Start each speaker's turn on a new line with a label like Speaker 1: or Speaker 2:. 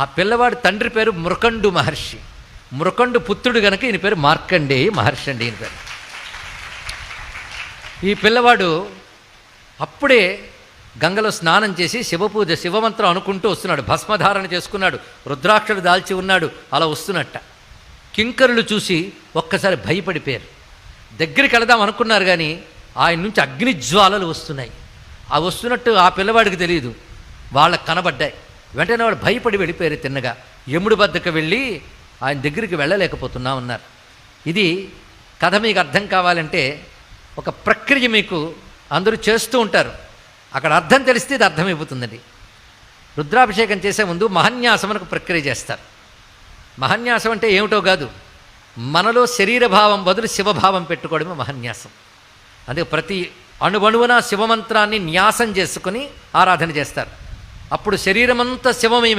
Speaker 1: ఆ పిల్లవాడి తండ్రి పేరు మృకండు మహర్షి. మృకండు పుత్రుడు గనక ఈయన పేరు మార్కండేయ మహర్షి అండి ఈయన పేరు. ఈ పిల్లవాడు అప్పుడే గంగలో స్నానం చేసి శివపూజ శివమంత్రం అనుకుంటూ వస్తున్నాడు. భస్మధారణ చేసుకున్నాడు. రుద్రాక్షలు దాల్చి ఉన్నాడు. అలా వస్తున్నట్ట. కింకరులు చూసి ఒక్కసారి భయపడిపోయారు. దగ్గరికి వెళదాం అనుకున్నారు కానీ ఆయన నుంచి అగ్నిజ్వాలలు వస్తున్నాయి. ఆ వస్తున్నట్టు ఆ పిల్లవాడికి తెలియదు. వాళ్ళకు కనబడ్డాయి. వెంటనే వాడు భయపడి వెళ్ళిపోయారు తిన్నగా. యముడి వద్దకు వెళ్ళి ఆయన దగ్గరికి వెళ్ళలేకపోతున్నా ఉన్నారు ఇది కథ మీకు అర్థం కావాలంటే ఒక ప్రక్రియ మీకు అందరూ చేస్తూ ఉంటారు. అక్కడ అర్థం తెలిస్తే ఇది అర్థమైపోతుందండి. రుద్రాభిషేకం చేసే ముందు మహన్యాసం అని ఒక ప్రక్రియ చేస్తారు. మహన్యాసం అంటే ఏమిటో కాదు. మనలో శరీరభావం బదులు శివభావం పెట్టుకోవడమే మహన్యాసం. అదే ప్రతి అణువణువున శివమంత్రాన్ని న్యాసం చేసుకుని ఆరాధన చేస్తారు. అప్పుడు శరీరమంతా శివమయం